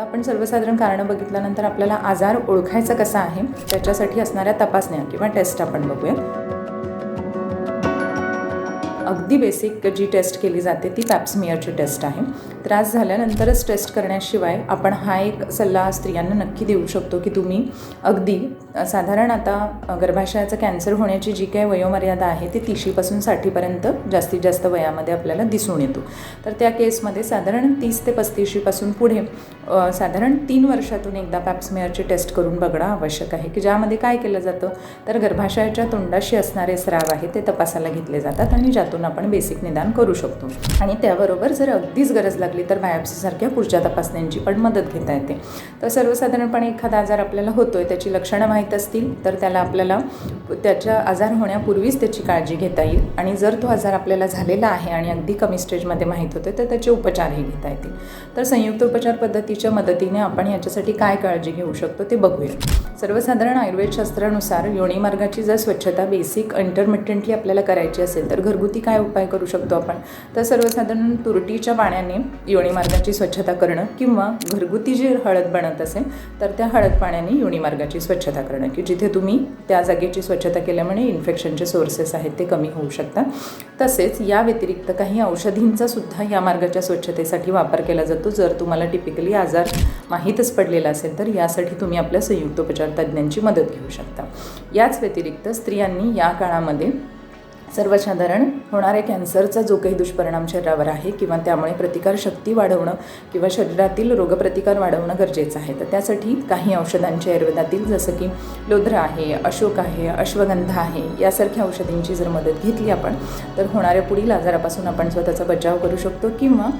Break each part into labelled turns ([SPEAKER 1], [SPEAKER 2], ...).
[SPEAKER 1] आता आपण सर्वसाधारण कारणं बघितल्यानंतर आपल्याला आजार ओळखायचा कसा आहे त्याच्यासाठी असणाऱ्या तपासण्या किंवा टेस्ट आपण बघूया. अगदी बेसिक जी टेस्ट केली जाते ती पॅप्समियरची टेस्ट आहे. त्रास झाल्यानंतरच टेस्ट करण्याशिवाय आपण हा एक सल्ला स्त्रियांना नक्की देऊ शकतो की तुम्ही अगदी साधारण आता गर्भाशयाचं कॅन्सर होण्याची जी काही वयोमर्यादा आहे ती तिशीपासून साठीपर्यंत जास्तीत जास्त वयामध्ये आपल्याला दिसून येतो. तर त्या केसमध्ये साधारण तीस ते पस्तीशीपासून पुढे साधारण तीन वर्षातून एकदा पॅप्समेअरची टेस्ट करून बघणं आवश्यक आहे की ज्यामध्ये काय केलं जातं? तर गर्भाशयाच्या तोंडाशी असणारे स्राव आहे ते तपासायला घेतले जातात आणि ज्यातून आपण बेसिक निदान करू शकतो. आणि त्याबरोबर जर अगदीच गरज लागली तर बायोप्सीसारख्या पुढच्या तपासण्यांची पण मदत घेता येते. तर सर्वसाधारणपणे एखादा आजार आपल्याला होतो आहे त्याची लक्षणं माहीत असतील तर त्याला आपल्याला त्याच्या आजार होण्यापूर्वीच त्याची काळजी घेता येईल. आणि जर तो आजार आपल्याला झालेला आहे आणि अगदी कमी स्टेजमध्ये माहीत होते तर त्याचे उपचारही घेता येतील. तर संयुक्त उपचार पद्धतीच्या मदतीने आपण याच्यासाठी काय काळजी घेऊ शकतो ते बघूया. सर्वसाधारण आयुर्वेदशास्त्रानुसार योनी मार्गाची जर स्वच्छता बेसिक इंटरमिटियंटली आपल्याला करायची असेल तर घरगुती काय उपाय करू शकतो आपण? तर सर्वसाधारण तुरटीच्या पाण्याने योनी मार्गाची स्वच्छता करणं किंवा घरगुती जी हळद बनत असेल तर त्या हळद पाण्याने योनी मार्गाची स्वच्छता करणं. की जिथे तुम्ही त्या जागेची स्वच्छता केल्यामुळे इन्फेक्शनचे सोर्सेस आहेत ते कमी होऊ शकतात. तसेच या व्यतिरिक्त काही औषधींचा सुद्धा या मार्गाच्या स्वच्छतेसाठी वापर केला जातो. जर तुम्हाला टिपिकली आजार माहीतच पडलेला असेल तर यासाठी तुम्ही आपल्या संयुक्त उपचार तज्ज्ञांची मदत घेऊ शकता. याच व्यतिरिक्त स्त्रियांनी या काळामध्ये सर्वसाधारण होणाऱ्या कॅन्सरचा जो काही दुष्परिणाम शरीरावर आहे किंवा त्यामुळे प्रतिकारशक्ती वाढवणं किंवा शरीरातील रोगप्रतिकार वाढवणं गरजेचं आहे. तर त्यासाठी काही औषधांच्या आयुर्वेदातील जसं की लोध्र आहे अशोक आहे अश्वगंधा आहे यासारख्या औषधींची जर मदत घेतली आपण तर होणाऱ्या पुढील आजारापासून आपण स्वतःचा बचाव करू शकतो किंवा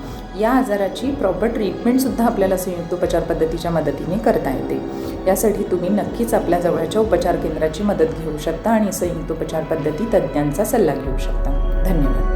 [SPEAKER 1] या आजाराची प्रॉपर ट्रीटमेंटसुद्धा आपल्याला संयुक्त उपचार पद्धतीच्या मदतीने करता येते. यासाठी तुम्ही नक्कीच आपल्या जवळच्या उपचार केंद्राची मदत घेऊ शकता आणि संयुक्त उपचार पद्धती तज्ज्ञांचा सल्ला घेऊ शकता. धन्यवाद.